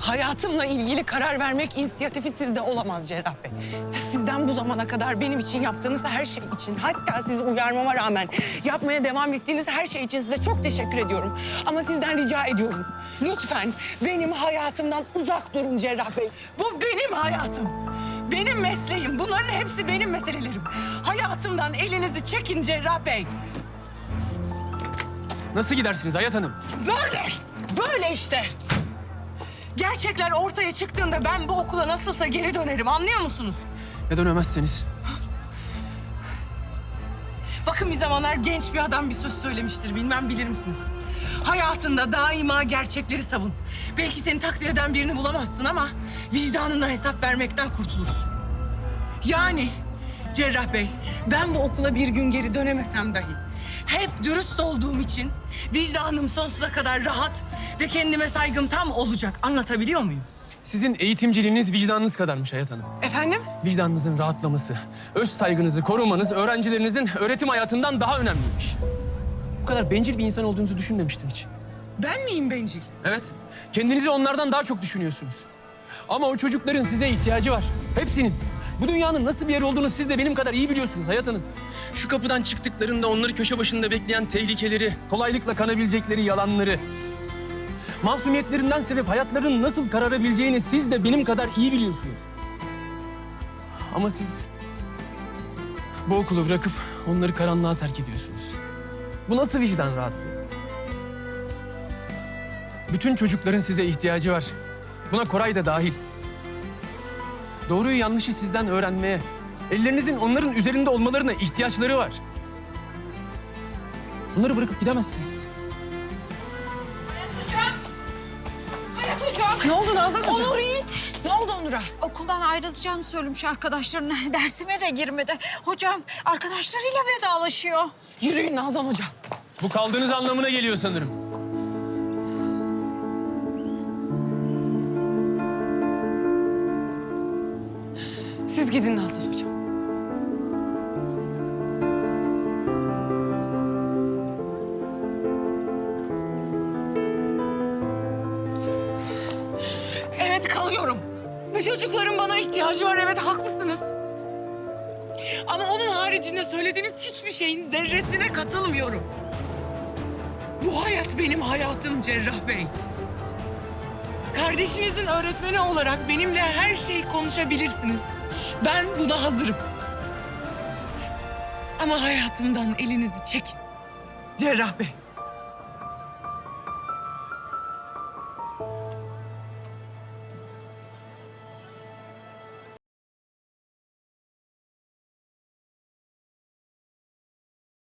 Hayatımla ilgili karar vermek inisiyatifi sizde olamaz Cerrah Bey. Sizden bu zamana kadar benim için yaptığınız her şey için, hatta sizi uyarmama rağmen yapmaya devam ettiğiniz her şey için size çok teşekkür ediyorum. Ama sizden rica ediyorum. Lütfen benim hayatımdan uzak durun Cerrah Bey. Bu benim hayatım. Benim mesleğim. Bunların hepsi benim meselelerim. Hayatımdan elinizi çekin Cerrah Bey. Nasıl gidersiniz Hayat Hanım? Böyle, böyle işte. Gerçekler ortaya çıktığında ben bu okula nasılsa geri dönerim anlıyor musunuz? Ya dönemezseniz? Bakın bir zamanlar genç bir adam bir söz söylemiştir. Bilmem bilir misiniz? Hayatında daima gerçekleri savun. Belki seni takdir eden birini bulamazsın ama vicdanına hesap vermekten kurtulursun. Yani Cerrah Bey, ben bu okula bir gün geri dönemesem dahi hep dürüst olduğum için vicdanım sonsuza kadar rahat ve kendime saygım tam olacak. Anlatabiliyor muyum? Sizin eğitimciliğiniz vicdanınız kadarmış Hayat Hanım. Efendim? Vicdanınızın rahatlaması, öz saygınızı korumanız öğrencilerinizin öğretim hayatından daha önemliymiş. Bu kadar bencil bir insan olduğunuzu düşünmemiştim hiç. Ben miyim bencil? Evet, kendinizi onlardan daha çok düşünüyorsunuz. Ama o çocukların size ihtiyacı var. Hepsinin. Bu dünyanın nasıl bir yer olduğunu siz de benim kadar iyi biliyorsunuz Hayat Hanım. Şu kapıdan çıktıklarında onları köşe başında bekleyen tehlikeleri, kolaylıkla kanabilecekleri yalanları, masumiyetlerinden sebep hayatlarının nasıl kararabileceğini siz de benim kadar iyi biliyorsunuz. Ama siz bu okulu bırakıp onları karanlığa terk ediyorsunuz. Bu nasıl vicdan rahatlığı? Bütün çocukların size ihtiyacı var. Buna Koray da dahil. Doğruyu yanlışı sizden öğrenmeye, ellerinizin onların üzerinde olmalarına ihtiyaçları var. Bunları bırakıp gidemezsiniz. Hayat hocam. Ne oldu Nazan Hocam? Onur Yiğit. Ne oldu Onur'a? Okuldan ayrılacağını söylemiş arkadaşlarına. Dersime de girmedi. Hocam arkadaşlarıyla vedalaşıyor. Yürüyün Nazan Hocam. Bu kaldığınız anlamına geliyor sanırım. Siz gidin Nazan Hocam. Evet kalıyorum. Bu çocukların bana ihtiyacı var. Evet haklısınız. Ama onun haricinde söylediğiniz hiçbir şeyin zerresine katılmıyorum. Bu hayat benim hayatım Cerrah Bey. Kardeşinizin öğretmeni olarak benimle her şeyi konuşabilirsiniz. Ben buna hazırım. Ama hayatımdan elinizi çekin. Cerrah Bey.